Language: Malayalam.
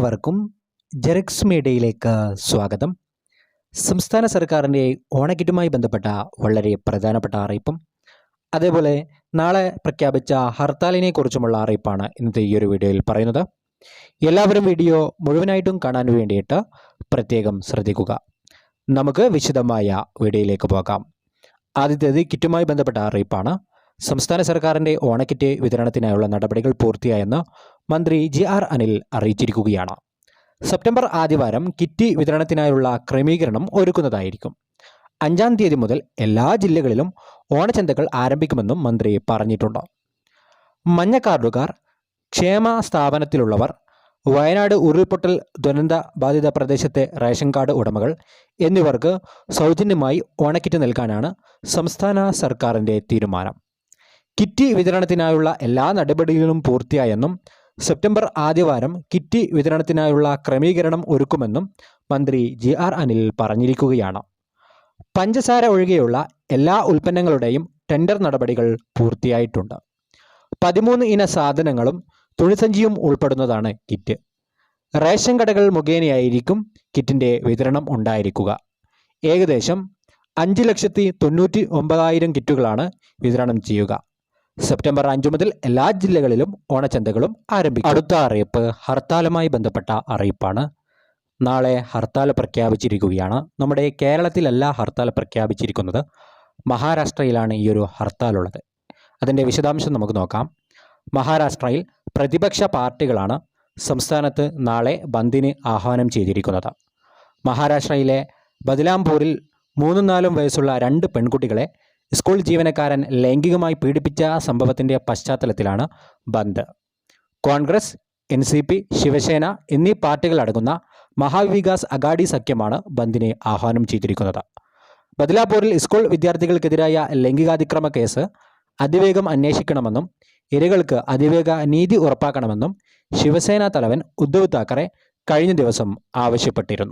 എല്ലാവർക്കും ജെറക്സ് മീഡിയയിലേക്ക് സ്വാഗതം. സംസ്ഥാന സർക്കാരിന്റെ ഓണക്കിറ്റുമായി ബന്ധപ്പെട്ട വളരെ പ്രധാനപ്പെട്ട അറിയിപ്പും അതേപോലെ നാളെ പ്രഖ്യാപിച്ച ഹർത്താലിനെ കുറിച്ചുമുള്ള അറിയിപ്പാണ് ഇന്നത്തെ ഈ ഒരു വീഡിയോയിൽ പറയുന്നത്. എല്ലാവരും വീഡിയോ മുഴുവനായിട്ടും കാണാൻ വേണ്ടിയിട്ട് പ്രത്യേകം ശ്രദ്ധിക്കുക. നമുക്ക് വിശദമായ വീഡിയോയിലേക്ക് പോകാം. ആദ്യത്തേത് കിറ്റുമായി ബന്ധപ്പെട്ട അറിയിപ്പാണ്. സംസ്ഥാന സർക്കാരിന്റെ ഓണക്കിറ്റ് വിതരണത്തിനായുള്ള നടപടികൾ പൂർത്തിയായെന്ന് മന്ത്രി ജി ആർ അനിൽ അറിയിച്ചിരിക്കുകയാണ്. സെപ്റ്റംബർ ആദ്യവാരം കിറ്റ് വിതരണത്തിനായുള്ള ക്രമീകരണം ഒരുക്കുന്നതായിരിക്കും. അഞ്ചാം തീയതി മുതൽ എല്ലാ ജില്ലകളിലും ഓണച്ചന്തകൾ ആരംഭിക്കുമെന്നും മന്ത്രി പറഞ്ഞിട്ടുണ്ട്. മഞ്ഞ കാർഡുകാർ ക്ഷേമ സ്ഥാപനത്തിലുള്ളവർ വയനാട് ഉരുൾപൊട്ടൽ ദുരന്ത ബാധിത പ്രദേശത്തെ റേഷൻ കാർഡ് ഉടമകൾ എന്നിവർക്ക് സൗജന്യമായി ഓണക്കിറ്റ് നൽകാനാണ് സംസ്ഥാന സർക്കാരിന്റെ തീരുമാനം. കിറ്റ് വിതരണത്തിനായുള്ള എല്ലാ നടപടികളും പൂർത്തിയായെന്നും സെപ്റ്റംബർ ആദ്യവാരം കിറ്റ് വിതരണത്തിനായുള്ള ക്രമീകരണം ഒരുക്കുമെന്നും മന്ത്രി ജി ആർ അനിൽ പറഞ്ഞിരിക്കുകയാണ്. പഞ്ചസാര ഒഴികെയുള്ള എല്ലാ ഉൽപ്പന്നങ്ങളുടെയും ടെൻഡർ നടപടികൾ പൂർത്തിയായിട്ടുണ്ട്. പതിമൂന്ന് ഇന സാധനങ്ങളും തുണിസഞ്ചിയും ഉൾപ്പെടുന്നതാണ് കിറ്റ്. റേഷൻ കടകൾ മുഖേനയായിരിക്കും കിറ്റിന്റെ വിതരണം ഉണ്ടായിരിക്കുക. ഏകദേശം അഞ്ച് ലക്ഷത്തി തൊണ്ണൂറ്റി ഒമ്പതായിരം കിറ്റുകളാണ് വിതരണം ചെയ്യുക. സെപ്റ്റംബർ അഞ്ചു മുതൽ എല്ലാ ജില്ലകളിലും ഓണച്ചന്തകളും ആരംഭിക്കും. അടുത്ത അറിയിപ്പ് ഹർത്താലുമായി ബന്ധപ്പെട്ട അറിയിപ്പാണ്. നാളെ ഹർത്താൽ പ്രഖ്യാപിച്ചിരിക്കുകയാണ്. നമ്മുടെ കേരളത്തിലല്ല ഹർത്താൽ പ്രഖ്യാപിച്ചിരിക്കുന്നത്. മഹാരാഷ്ട്രയിലാണ് ഈ ഒരു ഹർത്താൽ ഉള്ളത് അതിന്റെ വിശദാംശം നമുക്ക് നോക്കാം. മഹാരാഷ്ട്രയിൽ പ്രതിപക്ഷ പാർട്ടികളാണ് സംസ്ഥാനത്ത് നാളെ ബന്ദിന് ആഹ്വാനം ചെയ്തിരിക്കുന്നത്. മഹാരാഷ്ട്രയിലെ ബദലാംപൂരിൽ മൂന്നും നാലും വയസ്സുള്ള രണ്ട് പെൺകുട്ടികളെ സ്കൂൾ ജീവനക്കാരൻ ലൈംഗികമായി പീഡിപ്പിച്ച സംഭവത്തിന്റെ പശ്ചാത്തലത്തിലാണ് bandh. Congress N C P Shiv Sena എന്നീ പാർട്ടികളടങ്ങുന്ന മഹാവികാസ് അഗാഡി സഖ്യമാണ് ബന്ദിനെ ആഹ്വാനം ചെയ്തിരിക്കുന്നത്. ബദലാപൂരിൽ സ്കൂൾ വിദ്യാർത്ഥികൾക്കെതിരായ ലൈംഗികാതിക്രമ കേസ് അതിവേഗം അന്വേഷിക്കണമെന്നും ഇരകൾക്ക് അതിവേഗ നീതി ഉറപ്പാക്കണമെന്നും ശിവസേന തലവൻ ഉദ്ധവ് താക്കറെ കഴിഞ്ഞ ദിവസം ആവശ്യപ്പെട്ടിരുന്നു.